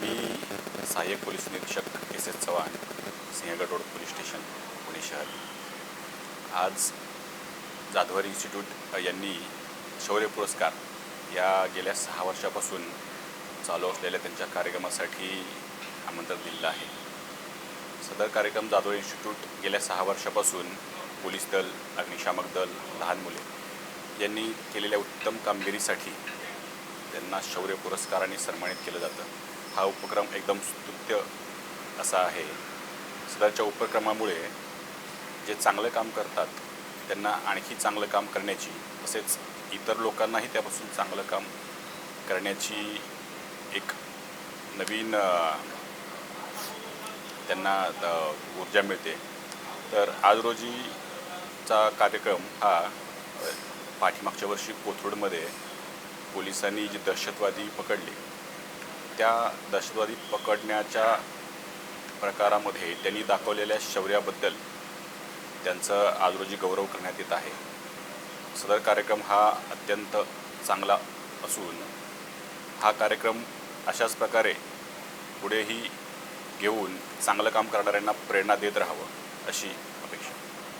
मी सहाय्यक पोलीस निरीक्षक S S Chavan Sinhagad road police station Pune शहर. आज जाधवर इन्स्टिट्यूट यांनी शौर्य पुरस्कार या गेल्या सहा वर्षापासून चालू असलेल्या त्यांच्या कार्यक्रमासाठी आमंत्रण दिलेलं आहे. सदर कार्यक्रम जाधव इन्स्टिट्यूट गेल्या सहा वर्षापासून पोलीस दल अग्निशामक दल लहान मुले यांनी केलेल्या उत्तम कामगिरीसाठी त्यांना शौर्य पुरस्काराने सन्मानित केलं जातं. हा उपक्रम एकदम स्तुत्य असा आहे. सदरच्या उपक्रमामुळे जे चांगलं काम करतात त्यांना आणखी चांगलं काम करण्याची तसेच इतर लोकांनाही त्यापासून चांगलं काम करण्याची एक नवीन त्यांना ऊर्जा मिळते. तर आज रोजीचा कार्यक्रम हा पाठीमागच्या वर्षी कोथरूडमध्ये पोलिसांनी जी दहशतवादी पकडले त्या दहशतवादी पकडण्याच्या प्रकारामध्ये त्यांनी दाखवलेल्या शौर्याबद्दल त्यांचं आज रोजी गौरव करण्यात येत आहे. सदर कार्यक्रम हा अत्यंत चांगला असून हा कार्यक्रम अशाच प्रकारे पुढेही घेऊन चांगलं काम करणाऱ्यांना प्रेरणा देत राहावं अशी अपेक्षा.